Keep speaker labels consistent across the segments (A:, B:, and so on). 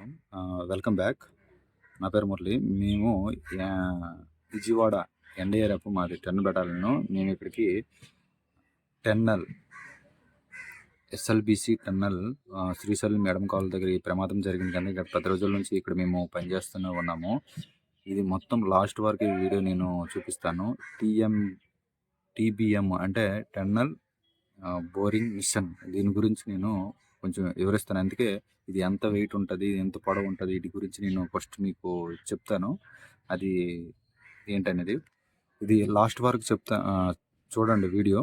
A: నమస్కారం. Welcome back. నా పేరు మురళి. మేము విజయవాడ విజయవాడ ఎన్డీఆర్ఎఫ్ మాది టెన్ బెటాలను మేము ఇక్కడికి tunnel SLBC tunnel Srisailam madam కాల్ దగ్గర ఈ ప్రమాదం జరిగింది కానీ గత పది రోజుల నుంచి ఇక్కడ మేము పనిచేస్తూనే ఉన్నాము. ఇది మొత్తం లాస్ట్ వరకు ఈ వీడియో నేను చూపిస్తాను. టీఎం టీబీఎం అంటే టెన్నల్ బోరింగ్ మిషన్. దీని గురించి నేను కొంచెం వివరిస్తాను. అందుకే ఇది ఎంత వెయిట్ ఉంటుంది ఎంత పొడవు ఉంటుంది వీటి గురించి నేను ఫస్ట్ మీకు చెప్తాను. అది ఏంటనేది. ఇది లాస్ట్ వరకు చెప్తా చూడండి వీడియో.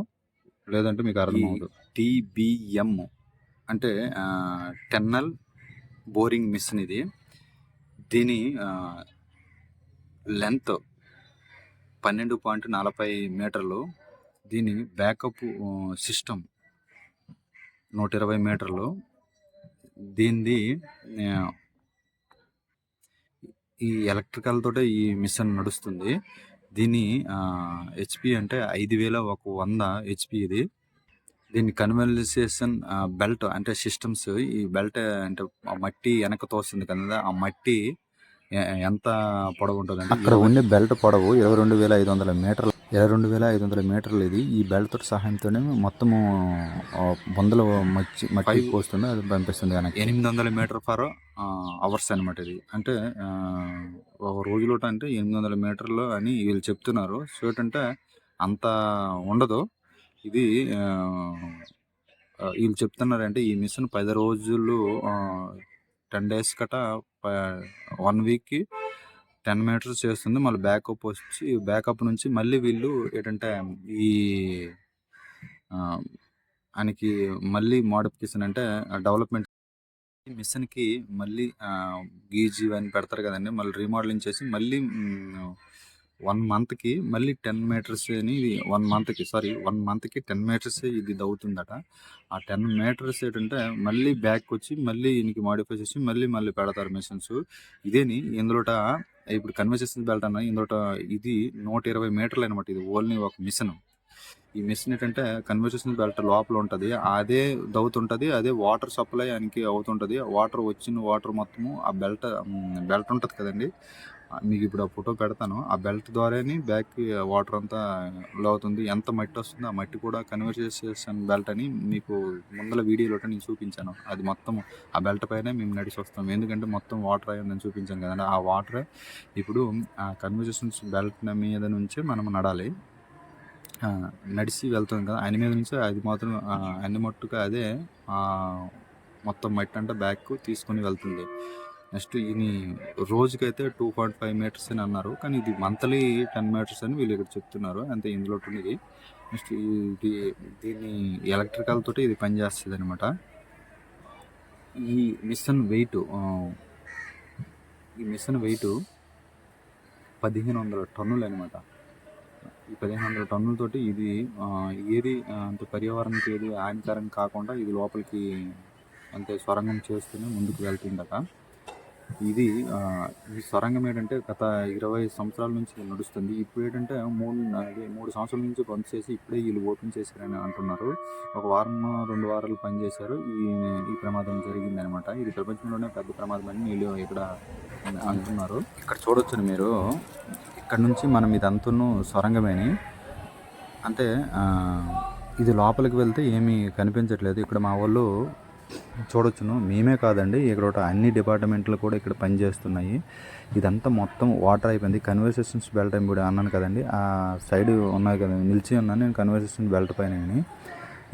A: లేదంటే మీకు అర్థం అవ్వదు టీబీఎం అంటే టెన్నల్ బోరింగ్ మిషన్ ఇది. దీని లెంత్ పన్నెండు పాయింట్ నలభై మీటర్లు. దీని బ్యాకప్ సిస్టమ్ నూట ఇరవై మీటర్లు. దీనిది ఈ ఎలక్ట్రికల్ తోటే ఈ మిషన్ నడుస్తుంది. దీని హెచ్పి అంటే ఐదు వేల ఒక వంద హెచ్పి ఇది. దీని కన్వెన్సేషన్ బెల్ట్ అంటే సిస్టమ్స్ ఈ బెల్ట్ అంటే మట్టి వెనక తోస్తుంది కదా ఆ మట్టి ఎంత పొడవు ఉంటుంది అక్కడ ఉండే బెల్ట్ పొడవు ఇరవై రెండు వేల ఐదు వందల మీటర్లు. ఇరవై రెండు వేల ఐదు వందల మీటర్లు ఇది. ఈ బెల్ట్ తోటి సహాయంతోనే మొత్తము ఆ, వందల మచ్చి మట్టి పోస్తుంది అది పంపిస్తుంది వెనక్కి. ఎనిమిది వందల మీటర్ ఫర్ అవర్స్ అనమాట ఇది. అంటే ఒక రోజులో అంటే ఎనిమిది వందల మీటర్లు అని వీళ్ళు చెప్తున్నారు. సో ఏంటంటే అంత ఉండదు. ఇది వీళ్ళు చెప్తున్నారంటే ఈ మిషన్ పది రోజులు టెన్ డేస్ కట వన్ వీక్కి టెన్ మీటర్స్ చేస్తుంది. మళ్ళీ బ్యాకప్ వచ్చి బ్యాకప్ నుంచి మళ్ళీ వీళ్ళు ఏంటంటే ఈ ఆయనకి మళ్ళీ మోడిఫికేషన్ అంటే డెవలప్మెంట్ మిషన్కి మళ్ళీ గీజీ ఇవన్నీ పెడతారు కదండి. మళ్ళీ రీమోడలింగ్ చేసి మళ్ళీ వన్ మంత్కి మళ్ళీ టెన్ మీటర్స్ అని వన్ మంత్కి సారీ వన్ మంత్కి టెన్ మీటర్స్ ఇది అవుతుందట ఆ టెన్ మీటర్స్ ఏంటంటే మళ్ళీ బ్యాక్ వచ్చి మళ్ళీ దీనికి మాడిఫై చేసి మళ్ళీ మళ్ళీ పెడతారు మిషన్స్. ఇదేని ఇందులోట ఇప్పుడు కన్వర్సేషన్ బెల్ట్ అన్న ఇందులోట ఇది నూట ఇరవై మీటర్లు అనమాట ఇది ఓన్లీ ఒక మిషన్. ఈ మిషన్ ఏంటంటే కన్వర్సేషన్ బెల్ట్ లోపల ఉంటుంది అదే దవుతుంటుంది అదే వాటర్ సప్లై ఆయనకి అవుతుంటుంది. వాటర్ వచ్చిన వాటర్ మొత్తము ఆ బెల్ట్ బెల్ట్ ఉంటుంది కదండి. ఆ, మీకు ఇప్పుడు ఆ ఫోటో పెడతాను. ఆ బెల్ట్ ద్వారానే బ్యాక్ వాటర్ అంతా లో అవుతుంది ఎంత మట్టి వస్తుందో ఆ మట్టి కూడా కన్వర్సేషన్ బెల్ట్ అని. మీకు ముందల వీడియోలో నేను చూపించాను. అది మొత్తం ఆ బెల్ట్ పైన మేము నడిచి వస్తాం. ఎందుకంటే మొత్తం వాటర్ అయ్యిందని చూపించాను కదండి. ఆ వాటర్ ఇప్పుడు ఆ కన్వర్జేషన్ బెల్ట్ మీద నుంచే మనం నడాలి. నడిచి వెళ్తుంది కదా. ఆయన మీద నుంచి అది మాత్రం అన్ని మట్టుగా అదే మొత్తం మట్టి అంటే బ్యాక్ తీసుకొని వెళ్తుంది. నెక్స్ట్ ఇది రోజుకైతే టూ పాయింట్ ఫైవ్ మీటర్స్ అని అన్నారు. కానీ ఇది మంత్లీ టెన్ మీటర్స్ అని వీళ్ళు ఇక్కడ చెప్తున్నారు. అంతే ఇందులో ఉన్నది నెక్స్ట్ ఇది దీన్ని ఎలక్ట్రికల్ తోటి ఇది పనిచేస్తుంది అనమాట ఈ మిషన్ వెయిట్ ఈ మిషన్ వెయిట్ పదిహేను వందల టన్నులు అనమాట ఈ పదిహేను వందల టన్నులతోటి ఇది ఏది అంత అంటే పర్యావరణానికి ఏది హానికరం కాకుండా ఇది లోపలికి అంతే సొరంగం చేస్తూనే ముందుకు వెళ్తుందట. ఇది ఈ సొరంగం ఏంటంటే గత ఇరవై సంవత్సరాల నుంచి నడుస్తుంది. ఇప్పుడు ఏంటంటే మూడు మూడు సంవత్సరాల నుంచి బంద్ చేసి ఇప్పుడే వీళ్ళు ఓపెన్ చేశారని అంటున్నారు. ఒక వారం రెండు వారాలు పనిచేశారు ఈ ఈ ప్రమాదం జరిగింది అనమాట ఇది ప్రపంచంలోనే పెద్ద ప్రమాదం అని వీళ్ళు ఇక్కడ అంటున్నారు. ఇక్కడ చూడొచ్చు మీరు. ఇక్కడ నుంచి మనం ఇదంతను సొరంగమేని. అంటే ఇది లోపలికి వెళ్తే ఏమీ కనిపించట్లేదు. ఇక్కడ మా వాళ్ళు చూడొచ్చును. మేమే కాదండి ఇక్కడ ఒక అన్ని డిపార్ట్మెంట్లు కూడా ఇక్కడ పనిచేస్తున్నాయి. ఇదంతా మొత్తం వాటర్ అయిపోయింది. కన్వర్సేషన్స్ బెల్ట్ అని కూడా అన్నాను కదండి ఆ సైడ్ ఉన్నాయి కదా నిలిచి ఉన్నాను నేను కన్వర్సేషన్ బెల్ట్ పైన.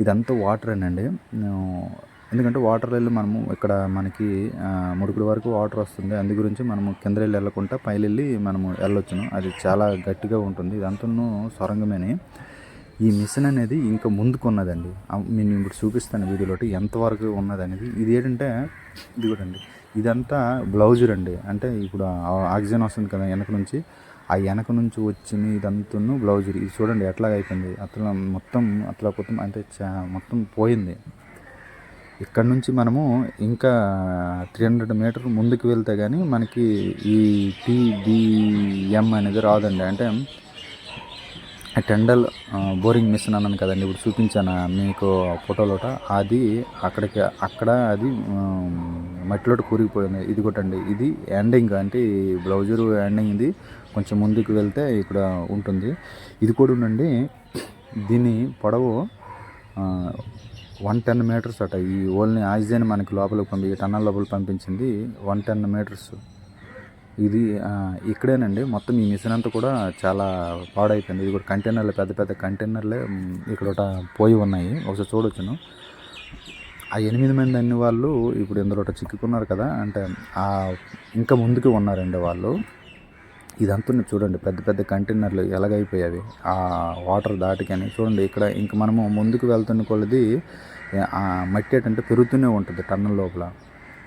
A: ఇదంతా వాటర్ అండి ఎందుకంటే వాటర్ వెళ్ళి మనము ఇక్కడ మనకి ముడుకుల వరకు వాటర్ వస్తుంది. అందు గురించి మనము కింద వెళ్ళి వెళ్ళకుండా పైలు వెళ్ళి మనము వెళ్ళొచ్చును. అది చాలా గట్టిగా ఉంటుంది. ఇదంతా సొరంగమేని. ఈ మిషన్ అనేది ఇంకా ముందుకు ఉన్నదండి నేను ఇప్పుడు చూపిస్తాను వీడియోలో ఎంతవరకు ఉన్నది అనేది ఇది ఏంటంటే ఇది కూడా అండి. ఇదంతా బ్లౌజర్ అండి. అంటే ఇప్పుడు ఆక్సిజన్ వస్తుంది కదా వెనక నుంచి. ఆ వెనక నుంచి వచ్చిన ఇదంతను బ్లౌజర్ ఇది చూడండి ఎట్లా అయిపోయింది. అట్లా మొత్తం అట్లా మొత్తం అంటే చా- మొత్తం పోయింది. ఇక్కడ నుంచి మనము ఇంకా త్రీ హండ్రెడ్ మీటర్ ముందుకు వెళ్తే కానీ మనకి ఈ టీబీఎం అనేది రాదండి. అంటే టెండల్ బోరింగ్ మిషన్ అన్నాను కదండి. ఇప్పుడు చూపించాను మీకు ఫోటోలోట అది అక్కడికి అక్కడ అది మట్టిలోట కూరిగిపోయింది. ఇది కొట్టండి. ఇది ఎండింగ్ అంటే ఈ బ్లౌజర్ ఎండింగ్ ఇది. కొంచెం ముందుకు వెళ్తే ఇక్కడ ఉంటుంది. ఇది కూడా ఉండండి. దీని పొడవు వన్ టెన్ మీటర్స్ అట. ఈ ఓన్లీ ఆక్సిజన్ మనకి లోపలికి పంపి టన్నల్ లోపల పంపించింది వన్ టెన్ మీటర్స్. ఇది ఇక్కడేనండి. మొత్తం ఈ మిషన్ అంతా కూడా చాలా పాడైపోయింది. ఇది కూడా కంటైనర్లు పెద్ద పెద్ద కంటైనర్లే ఇక్కడ ఒకట పోయి ఉన్నాయి. ఒకసారి చూడొచ్చును. ఆ ఎనిమిది మంది అన్ని వాళ్ళు ఇప్పుడు ఇందులో చిక్కుకున్నారు కదా అంటే ఆ ఇంకా ముందుకు ఉన్నారండి వాళ్ళు. ఇదంతా చూడండి పెద్ద పెద్ద కంటైనర్లు ఎలాగైపోయావి ఆ వాటర్ దాటికని చూడండి ఇక్కడ ఇంక మనము ముందుకు వెళ్తున్న కొలది ఆ మట్టి ఏంటంటే పెరుగుతూనే ఉంటుంది టన్నుల లోపల.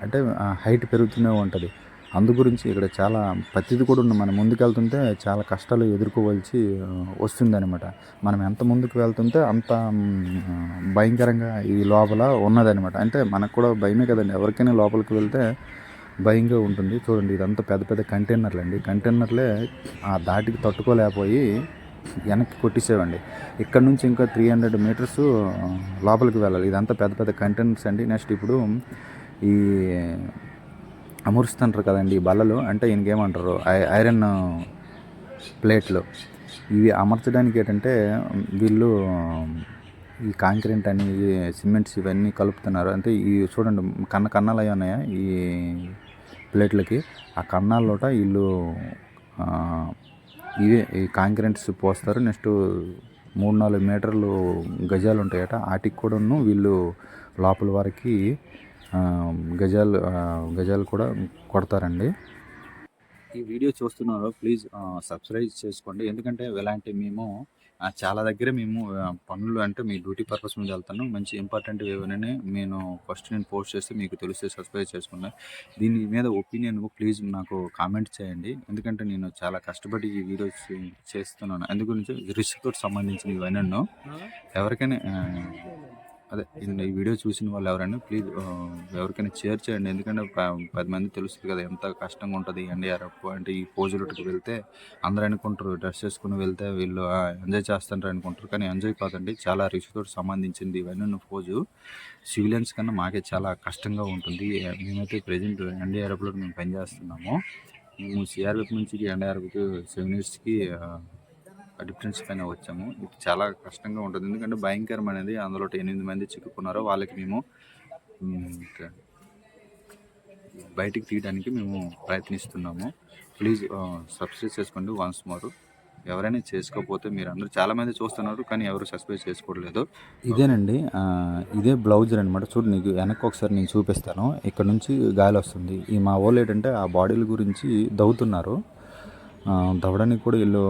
A: అంటే హైట్ పెరుగుతూనే ఉంటుంది. అందు గురించి ఇక్కడ చాలా ప్రతిది కూడా ఉంది మనం ముందుకు వెళ్తుంటే చాలా కష్టాలు ఎదుర్కోవాల్సి వస్తుందన్నమాట. మనం ఎంత ముందుకు వెళ్తుంటే అంత భయంకరంగా ఈ లోపల ఉన్నదన్నమాట. అంటే మనకు కూడా భయమే కదండి. ఎవరికైనా లోపలికి వెళ్తే భయంగా ఉంటుంది. చూడండి ఇదంతా పెద్ద పెద్ద కంటైనర్లు అండి. కంటైనర్లే ఆ దాటికి తట్టుకోలేకపోయి వెనక్కి కొట్టేసేవండి. ఇక్కడ నుంచి ఇంకా త్రీ హండ్రెడ్ మీటర్స్ లోపలికి వెళ్ళాలి. ఇదంతా పెద్ద పెద్ద కంటైనర్స్ అండి. నెక్స్ట్ ఇప్పుడు ఈ అమరుస్తుంటారు కదండి ఈ బల్లలు. అంటే ఇంకేమంటారు ఐ- ఐరన్ ప్లేట్లు. ఇవి అమర్చడానికి ఏంటంటే వీళ్ళు ఈ కాంక్రీట్ అని సిమెంట్స్ ఇవన్నీ కలుపుతున్నారు. అంటే ఇవి చూడండి కన్న కన్నాలు అవి ఉన్నాయా ఈ ప్లేట్లకి? ఆ కన్నాల్లోట వీళ్ళు ఇవే ఈ కాంక్రీట్స్ పోస్తారు. నెక్స్ట్ మూడు నాలుగు మీటర్లు గజాలు ఉంటాయట వాటికి కూడాను వీళ్ళు లోపల వరకు గజాలు గజాలు కూడా కొడతారండి. ఈ వీడియో చూస్తున్నారో ప్లీజ్ సబ్స్క్రైబ్ చేసుకోండి. ఎందుకంటే ఇలాంటి మేము చాలా దగ్గర మేము పనులు అంటే మీ డ్యూటీ పర్పస్ మీద వెళ్తాను. మంచి ఇంపార్టెంట్ ఏమైనా నేను ఫస్ట్ నేను పోస్ట్ చేస్తే మీకు తెలిస్తే సబ్స్క్రైబ్ చేసుకున్నాను దీని మీద ఒపీనియన్ ప్లీజ్ నాకు కామెంట్ చేయండి. ఎందుకంటే నేను చాలా కష్టపడి ఈ వీడియోస్ చేస్తున్నాను. అందు గురించి రిస్క్ తోటి సంబంధించిన ఇవన్నీ ఎవరికైనా అదే ఈ వీడియో చూసిన వాళ్ళు ఎవరైనా ప్లీజ్ ఎవరికైనా షేర్ చేయండి. ఎందుకంటే పది మంది తెలుస్తుంది కదా ఎంత కష్టంగా ఉంటుంది ఎన్డీఆర్ఎఫ్ అంటే ఈ పోజులకి వెళ్తే అందరూ అనుకుంటారు డ్రెస్ చేసుకుని వెళ్తే వీళ్ళు ఎంజాయ్ చేస్తుంటారు అనుకుంటారు. కానీ ఎంజాయ్ కాదండి. చాలా రిస్క్ తోటి సంబంధించింది ఇవన్నీ పోజు సివిలియన్స్ కన్నా మాకే చాలా కష్టంగా ఉంటుంది. మేమైతే ప్రజెంట్ ఎన్డీఆర్ఎఫ్లో మేము పనిచేస్తున్నాము. మేము సిఆర్ఎఫ్ నుంచి ఎన్డీఆర్ఎఫ్కి సెవెన్ ఇయర్స్కి డిఫరెన్స్ పైన వచ్చాము. ఇది చాలా కష్టంగా ఉంటుంది. ఎందుకంటే భయంకరమైనది అందులో ఎనిమిది మంది చిక్కుకున్నారో వాళ్ళకి మేము బయటికి తీయడానికి మేము ప్రయత్నిస్తున్నాము. ప్లీజ్ సబ్స్క్రైబ్ చేసుకోండి వన్స్ మోర్ ఎవరైనా చేసుకోకపోతే మీరు అందరూ చాలామంది చూస్తున్నారు కానీ ఎవరు సబ్స్క్రైబ్ చేసుకోవట్లేదు ఇదేనండి ఇదే బ్లౌజర్ అనమాట చూడు నీకు వెనక్కి ఒకసారి నేను చూపిస్తాను. ఇక్కడ నుంచి గాలి వస్తుంది. ఈ మా వాళ్ళు ఏంటంటే ఆ బాడీల గురించి దవ్వుతున్నారు దవడానికి దవ్వడానికి కూడా వీళ్ళు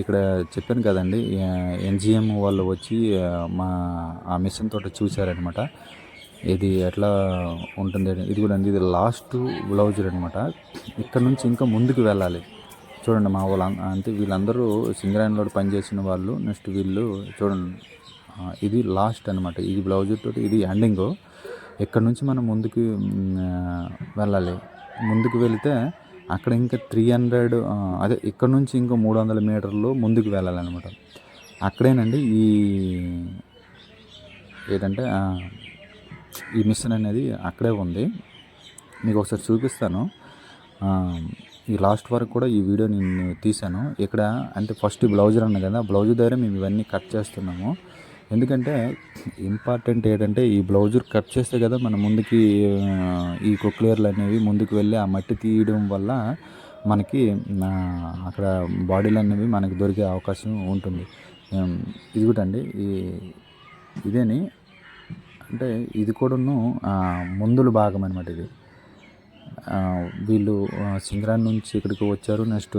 A: ఇక్కడ చెప్పాను కదండి ఎన్జిఎం వాళ్ళు వచ్చి మా ఆ మిషన్ తోట చూశారనమాట ఇది ఎట్లా ఉంటుంది ఇది కూడా అండి ఇది లాస్ట్ బ్లౌజర్ అనమాట ఇక్కడ నుంచి ఇంకా ముందుకు వెళ్ళాలి. చూడండి మా వాళ్ళు అంటే వీళ్ళందరూ సింగరాయన్లో పనిచేసిన వాళ్ళు నెక్స్ట్ వీళ్ళు చూడండి. ఇది లాస్ట్ అనమాట ఇది బ్లౌజర్ తోటి ఇది ఎండింగ్ ఇక్కడ నుంచి మనం ముందుకు వెళ్ళాలి. ముందుకు వెళితే అక్కడ ఇంకా త్రీ హండ్రెడ్ అదే ఇక్కడ నుంచి ఇంకో మూడు వందల మీటర్లు ముందుకు వెళ్ళాలన్నమాట. అక్కడేనండి ఈ ఏంటంటే ఈ మిషన్ అనేది అక్కడే ఉంది. మీకు ఒకసారి చూపిస్తాను. ఈ లాస్ట్ వరకు కూడా ఈ వీడియో నేను తీశాను. ఇక్కడ అంటే ఫస్ట్ బ్లౌజర్ అన్న కదా బ్లౌజ్ దగ్గర మేము ఇవన్నీ కట్ చేస్తున్నాము. ఎందుకంటే ఇంపార్టెంట్ ఏంటంటే ఈ బ్లౌజర్ కట్ చేస్తే కదా మనం ముందుకి ఈ కొక్లియర్లు అనేవి ముందుకు వెళ్ళి ఆ మట్టి తీయడం వల్ల మనకి అక్కడ బాడీలు అనేవి మనకి దొరికే అవకాశం ఉంటుంది. ఇది కూడా అండి. ఈ ఇదేని అంటే ఇది కూడాను ముందుల భాగం అనమాట ఇది. వీళ్ళు సింగరాని నుంచి ఇక్కడికి వచ్చారు. నెక్స్ట్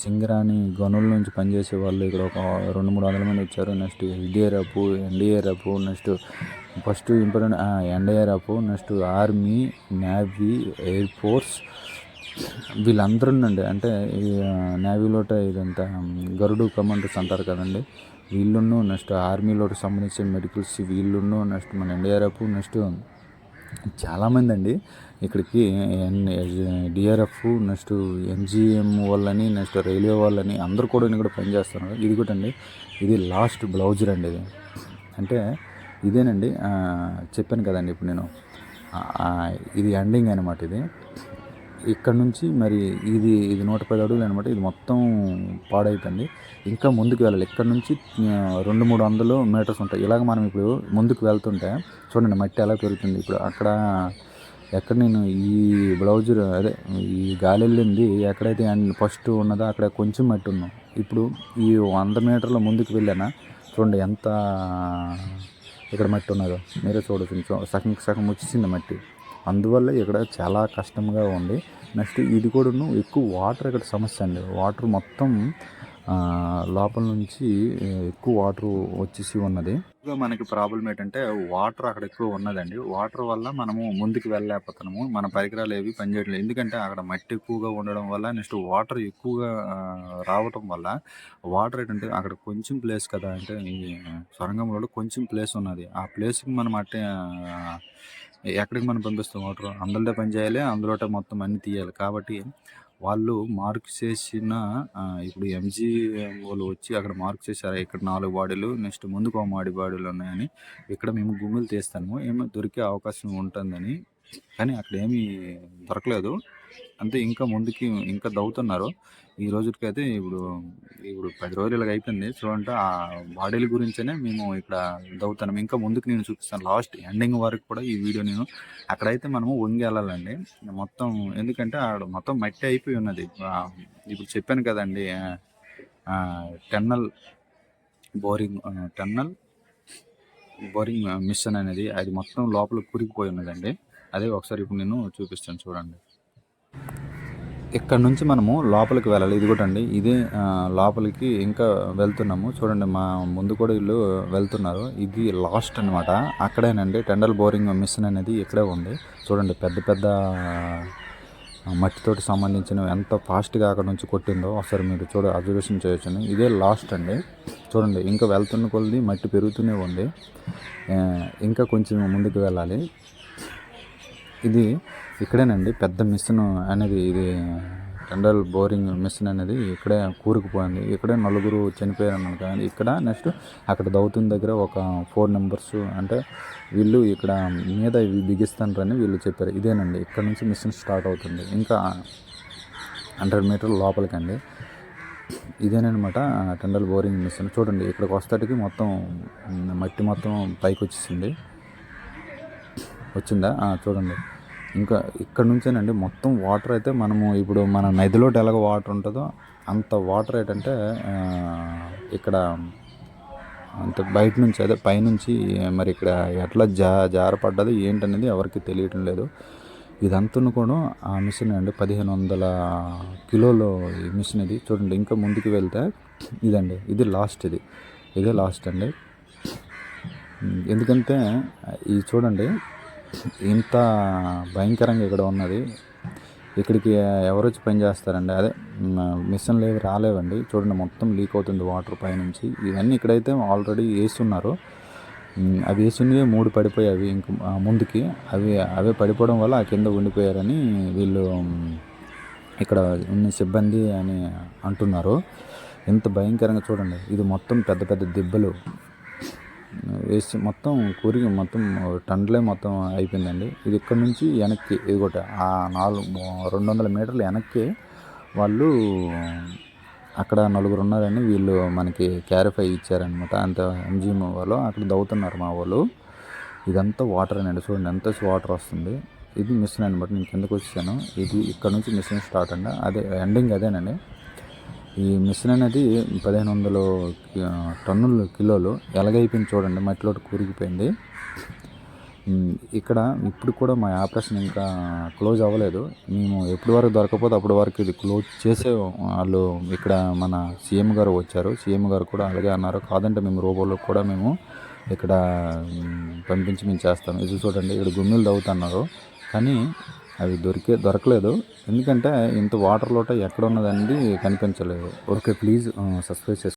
A: సింగరాని గనుల నుంచి పనిచేసే వాళ్ళు ఇక్కడ ఒక రెండు మూడు వందల మంది వచ్చారు. Next SDRF NDRF next first important NDRF next army navy air force. వీళ్ళందరూ అండి అంటే ఈ నేవీలోట ఇదంతా గరుడు కమాండర్స్ అంటారు కదండి. వీళ్ళున్ను నెక్స్ట్ ఆర్మీలోకి సంబంధించిన మెడికల్స్ వీళ్ళున్ను నెక్స్ట్ మన ఎన్డీఆర్ఎఫ్ నెక్స్ట్ చాలామంది అండి ఇక్కడికి డిఆర్ఎఫ్ నెక్స్ట్ ఎంజిఎం వాళ్ళని నెక్స్ట్ రైల్వే వాళ్ళని అందరు కూడా ఇక్కడ పనిచేస్తున్నారు ఇది కూడా అండి ఇది లాస్ట్ బ్లౌజర్ అండి ఇది. అంటే ఇదేనండి చెప్పాను కదండి ఇప్పుడు నేను. ఇది ఎండింగ్ అనమాట ఇది. ఇక్కడ నుంచి మరి ఇది ఇది నూట పది అడుగులు అనమాట. ఇది మొత్తం పాడైపోయింది. ఇంకా ముందుకు వెళ్ళాలి. ఇక్కడ నుంచి రెండు మూడు వందలు మీటర్స్ ఉంటాయి. ఇలాగ మనం ఇప్పుడు ముందుకు వెళ్తుంటే చూడండి మట్టి ఎలా పెరుగుతుంది. ఇప్పుడు అక్కడ ఎక్కడ నేను ఈ బ్లౌజర్ అదే ఈ గాలి వెళ్ళింది. ఎక్కడైతే ఫస్ట్ ఉన్నదో అక్కడ కొంచెం మట్టి ఉన్నాం ఇప్పుడు ఈ వంద మీటర్ల ముందుకు వెళ్ళానా? చూడండి ఎంత ఇక్కడ మట్టి ఉన్నదో. మీరే చూడొచ్చు. సగం సగం వచ్చేసింది మట్టి. అందువల్ల ఇక్కడ చాలా కష్టంగా ఉంది. నెక్స్ట్ ఇది కూడాను ఎక్కువ వాటర్ ఇక్కడ సమస్య అండి. వాటర్ మొత్తం లోపల నుంచి ఎక్కువ వాటర్ వచ్చేసి ఉన్నది. మనకి ప్రాబ్లం ఏంటంటే వాటర్ అక్కడ ఎక్కువ ఉన్నదండి. వాటర్ వల్ల మనము ముందుకు వెళ్ళలేకపోతున్నాము. మన పరికరాలు ఏవి పనిచేయట్లేదు ఎందుకంటే అక్కడ మట్టి ఎక్కువగా ఉండడం వల్ల నెక్స్ట్ వాటర్ ఎక్కువగా రావటం వల్ల వాటర్ ఏంటంటే అక్కడ కొంచెం ప్లేస్ కదా అంటే ఈ సొరంగంలో కొంచెం ప్లేస్ ఉన్నది. ఆ ప్లేస్కి మనం అట్టే ఎక్కడికి మనం పంపిస్తాం? వాటర్ అందులోటే పని చేయాలి. అందులోటే మొత్తం అన్ని తీయాలి. కాబట్టి వాళ్ళు మార్క్ చేసిన ఇప్పుడు ఎంజీ వాళ్ళు వచ్చి అక్కడ మార్క్ చేశారు? ఇక్కడ నాలుగు బాడీలు నెక్స్ట్ ముందుకు ఒక మాడి బాడీలు ఉన్నాయని ఇక్కడ మేము గుమ్మిలు తీస్తాము. ఏమో దొరికే అవకాశం ఉంటుందని. కానీ అక్కడ ఏమీ దొరకలేదు. అంటే ఇంకా ముందుకి ఇంకా దవ్వుతున్నారు. ఈ రోజుకైతే ఇప్పుడు ఇప్పుడు పది రోజులు ఇలాగ అయిపోయింది అంటే ఆ బాడీల గురించేనే మేము ఇక్కడ దవ్వుతున్నాం. ఇంకా ముందుకు నేను చూపిస్తాను. లాస్ట్ ఎండింగ్ వరకు కూడా ఈ వీడియో నేను అక్కడైతే మనము వంగి వెళ్ళాలండి. మొత్తం ఎందుకంటే ఆడ మొత్తం మట్టి అయిపోయి ఉన్నది. ఇప్పుడు చెప్పాను కదండి tunnel boring tunnel boring machine అనేది అది మొత్తం లోపల కురిగిపోయి ఉన్నదండి. అదే ఒకసారి ఇప్పుడు నేను చూపిస్తాను చూడండి. ఇక్కడ నుంచి మనము లోపలికి వెళ్ళాలి. ఇది కూడా అండి. ఇదే లోపలికి ఇంకా వెళ్తున్నాము. చూడండి మా ముందు కూడా వీళ్ళు వెళ్తున్నారు. ఇది లాస్ట్ అనమాట అక్కడేనండి టెండల్ బోరింగ్ మిషన్ అనేది ఇక్కడే ఉంది. చూడండి పెద్ద పెద్ద మట్టితోటి సంబంధించిన ఎంత ఫాస్ట్గా అక్కడ నుంచి కొట్టిందో ఒకసారి మీరు చూడ అబ్జర్వేషన్ చేయొచ్చు ఇదే లాస్ట్ అండి. చూడండి ఇంకా వెళ్తున్న కొలది మట్టి పెరుగుతూనే ఉంది. ఇంకా కొంచెం ముందుకు వెళ్ళాలి. ఇది ఇక్కడేనండి. పెద్ద మిషన్ అనేది ఇది టెండల్ బోరింగ్ మిషన్ అనేది ఇక్కడే కూరుకుపోయింది. ఇక్కడే నలుగురు చనిపోయారు కానీ ఇక్కడ నెక్స్ట్ అక్కడ దౌతుని దగ్గర ఒక ఫోర్ నెంబర్స్ అంటే వీళ్ళు ఇక్కడ మీద ఇవి బిగిస్తానని వీళ్ళు చెప్పారు. ఇదేనండి. ఇక్కడ నుంచి మిషన్ స్టార్ట్ అవుతుంది. ఇంకా హండ్రెడ్ మీటర్ లోపలికండి. ఇదేనమాట టెండల్ బోరింగ్ మిషన్. చూడండి ఇక్కడికి వస్తాటికి మొత్తం మట్టి మొత్తం పైకి వచ్చేసింది వచ్చిందా? చూడండి. ఇంకా ఇక్కడ నుంచేనండి మొత్తం వాటర్ అయితే మనము ఇప్పుడు మన నదిలో ఎలాగ వాటర్ ఉంటుందో అంత వాటర్ ఏంటంటే ఇక్కడ అంత బయట నుంచి అదే పైనుంచి మరి ఇక్కడ ఎట్లా జా జారపడ్డది ఏంటనేది ఎవరికి తెలియటం లేదు. ఇదంతా కూడా ఆ మిషన్ అండి పదిహేను వందల కిలోలు ఈ మిషన్ ఇది. చూడండి ఇంకా ముందుకు వెళ్తే ఇదండి ఇది లాస్ట్ ఇది. ఇదే లాస్ట్ అండి. ఎందుకంటే ఇది చూడండి ఇంత భయంకరంగా ఇక్కడ ఉన్నది. ఇక్కడికి ఎవరు వచ్చి పని చేస్తారండి? అదే మిషన్లు ఏవి రాలేవండి. చూడండి మొత్తం లీక్ అవుతుంది వాటర్ పైనుంచి. ఇవన్నీ ఇక్కడైతే ఆల్రెడీ వేస్తున్నారు. అవి వేసినవి మూడు పడిపోయాయి ఇంక ముందుకి. అవి అవే పడిపోవడం వల్ల ఆ కింద ఉండిపోయారని వీళ్ళు ఇక్కడ ఉన్న సిబ్బంది అని అంటున్నారు. ఎంత భయంకరంగా చూడండి. ఇది మొత్తం పెద్ద పెద్ద దెబ్బలు. వేసి మొత్తం కూరిగి మొత్తం టండ్లే మొత్తం అయిపోయిందండి. ఇది ఇక్కడ నుంచి వెనక్కి ఇది ఒకటి ఆ నాలుగు రెండు వందల మీటర్లు వెనక్కి వాళ్ళు అక్కడ నలుగురు ఉన్నారని వీళ్ళు మనకి క్యారిఫై ఇచ్చారనమాట అంత ఎంజిఎం వాళ్ళు అక్కడ దవ్వుతున్నారు మా వాళ్ళు. ఇదంతా వాటర్ అండి. చూడండి ఎంత వాటర్ వస్తుంది. ఇది మిషన్ అనమాట నేను కిందకు వచ్చాను ఇది ఇక్కడ నుంచి మిషన్ స్టార్ట్ అండి. అదే ఎండింగ్ అదేనండి. ఈ మిషన్ అనేది పదిహేను వందలు టన్నులు కిలోలు ఎలాగైపోయింది చూడండి మట్టిలో కూరిగిపోయింది ఇక్కడ ఇప్పుడు కూడా మా ఆపరేషన్ ఇంకా క్లోజ్ అవ్వలేదు. మేము ఎప్పటి వరకు దొరకపోతే అప్పటి వరకు ఇది క్లోజ్ చేసే వాళ్ళు ఇక్కడ మన సీఎం గారు వచ్చారు. సీఎం గారు కూడా అలాగే అన్నారు. కాదంటే మేము రోబోలో కూడా మేము ఇక్కడ పంపించి మేము చేస్తాం. ఇది చూడండి ఇక్కడ గుమ్మిలు తవ్వుతున్నారు. కానీ అవి దొరికే దొరకలేదు. ఎందుకంటే ఇంత వాటర్ లోట ఎక్కడ ఉన్నదండి కనిపించలేదు. ఓకే ప్లీజ్ సబ్స్క్రైబ్ చేసుకోండి